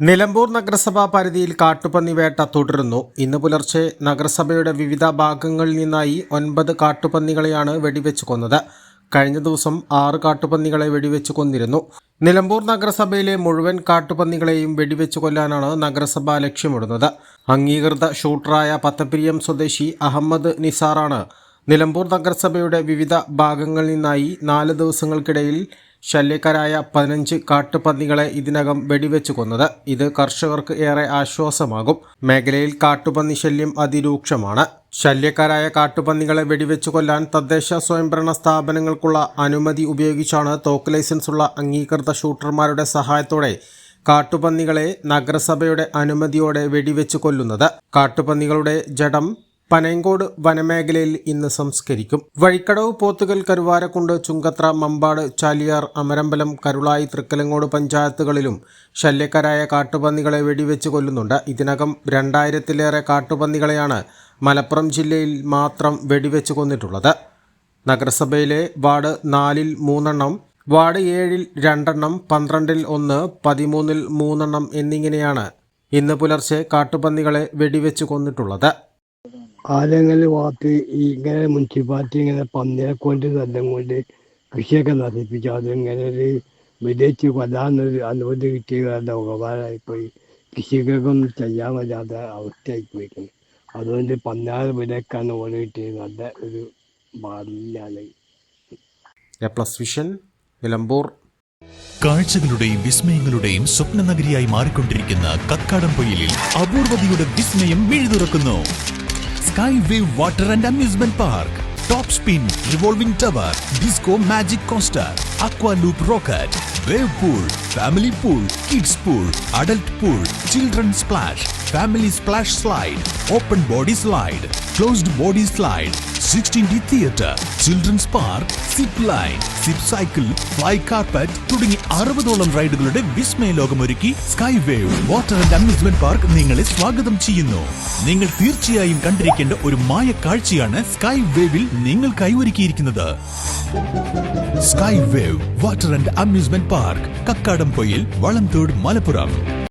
നിലമ്പൂർ നഗരസഭാ പരിധിയിൽ കാട്ടുപന്നി വേട്ട തുടരുന്നു. ഇന്ന് പുലർച്ചെ നഗരസഭയുടെ വിവിധ ഭാഗങ്ങളിൽ നിന്നായി ഒൻപത് കാട്ടുപന്നികളെയാണ് വെടിവെച്ച് കൊന്നത്. കഴിഞ്ഞ ദിവസം ആറ് കാട്ടുപന്നികളെ വെടിവെച്ച് കൊന്നിരുന്നു. നിലമ്പൂർ നഗരസഭയിലെ മുഴുവൻ കാട്ടുപന്നികളെയും വെടിവെച്ച് കൊല്ലാനാണ് നഗരസഭ ലക്ഷ്യമിടുന്നത്. അംഗീകൃത ഷൂട്ടറായ പത്തപ്രിയം സ്വദേശി അഹമ്മദ് നിസാറാണ് നിലമ്പൂർ നഗരസഭയുടെ വിവിധ ഭാഗങ്ങളിൽ നിന്നായി നാല് ദിവസങ്ങൾക്കിടയിൽ ശല്യക്കാരായ പതിനഞ്ച് കാട്ടുപന്നികളെ ഇതിനകം വെടിവെച്ചു കൊന്നത്. ഇത് കർഷകർക്ക് ഏറെ ആശ്വാസമാകും. മേഖലയിൽ കാട്ടുപന്നി ശല്യം അതിരൂക്ഷമാണ്. ശല്യക്കാരായ കാട്ടുപന്നികളെ വെടിവെച്ചു കൊല്ലാൻ തദ്ദേശ സ്വയംഭരണ സ്ഥാപനങ്ങൾക്കുള്ള അനുമതി ഉപയോഗിച്ചാണ് തോക്ക് ലൈസൻസ് ഉള്ള അംഗീകൃത ഷൂട്ടർമാരുടെ സഹായത്തോടെ കാട്ടുപന്നികളെ നഗരസഭയുടെ അനുമതിയോടെ വെടിവെച്ചു കൊല്ലുന്നത്. കാട്ടുപന്നികളുടെ ജഡം പനയങ്കോട് വനമേഖലയിൽ ഇന്ന് സംസ്കരിക്കും. വഴിക്കടവ് പോത്തുകൽ കരുവാരക്കുണ്ട് ചുങ്കത്ര മമ്പാട് ചാലിയാർ അമരമ്പലം കരുളായി തൃക്കലങ്ങോട് പഞ്ചായത്തുകളിലും ശല്യക്കാരായ കാട്ടുപന്നികളെ വെടിവെച്ച് കൊല്ലുന്നുണ്ട്. ഇതിനകം രണ്ടായിരത്തിലേറെ കാട്ടുപന്നികളെയാണ് മലപ്പുറം ജില്ലയിൽ മാത്രം വെടിവെച്ച് കൊന്നിട്ടുള്ളത്. നഗരസഭയിലെ വാർഡ് നാലിൽ മൂന്നെണ്ണം വാർഡ് ഏഴിൽ രണ്ടെണ്ണം പന്ത്രണ്ടിൽ ഒന്ന് പതിമൂന്നിൽ മൂന്നെണ്ണം എന്നിങ്ങനെയാണ് ഇന്ന് പുലർച്ചെ കാട്ടുപന്നികളെ വെടിവെച്ച് കൊന്നിട്ടുള്ളത്. കാലങ്ങളിൽ ഭാഗത്ത് ഈ ഇങ്ങനെ മുനിസിപ്പാലിറ്റി ഇങ്ങനെ പന്നിയെ കൊണ്ട് ശല്യം കൊണ്ട് കൃഷിയൊക്കെ നശിപ്പിച്ചു. അതിങ്ങനെ ഒരു വിദേശ കൊല്ലാന്നൊരു അനുമതി കിട്ടിയ നല്ല ഉപകാരമായിപ്പോയി കൃഷികൾക്കൊന്നും ചെയ്യാൻ വരാത്ത അവസ്ഥയായി പോയിട്ടുണ്ട് അതുകൊണ്ട് പന്നാറ് വിലക്കാണ് ഓട് കിട്ടിയത്. നല്ല ഒരു പ്ലസ് വിഷൻ നിലമ്പൂർ. കാഴ്ചകളുടെയും വിസ്മയങ്ങളുടെയും സ്വപ്ന നഗരിയായി മാറിക്കൊണ്ടിരിക്കുന്ന കക്കാടംപൊയിലിൽ അപൂർവതയുടെ വിസ്മയം മിഴുതുറക്കുന്നു. Skyway Water and Amusement Park, Top Spin Revolving Tower, Disco Magic Coaster, Aqua Loop Rocket, Wave Pool, Family Pool, Kids Pool, Adult Pool, Children Splash, splash slide open body slide closed body slide sixteen D theatre children's park zip line zip cycle fly carpet തുടങ്ങി അറുപതോളം റൈഡുകളുടെ വിസ്മയ ലോകമൊരുക്കി sky wave water and amusement park നിങ്ങളെ സ്വാഗതം ചെയ്യുന്നു. നിങ്ങൾ തീർച്ചയായും കണ്ടിരിക്കേണ്ട ഒരു മായ കാഴ്ചയാണ് സ്കൈ വേവിൽ നിങ്ങൾക്കായി ഒരുക്കിയിരിക്കുന്നത് sky wave water and amusement park Kakkadampoyil Valamthode Malappuram.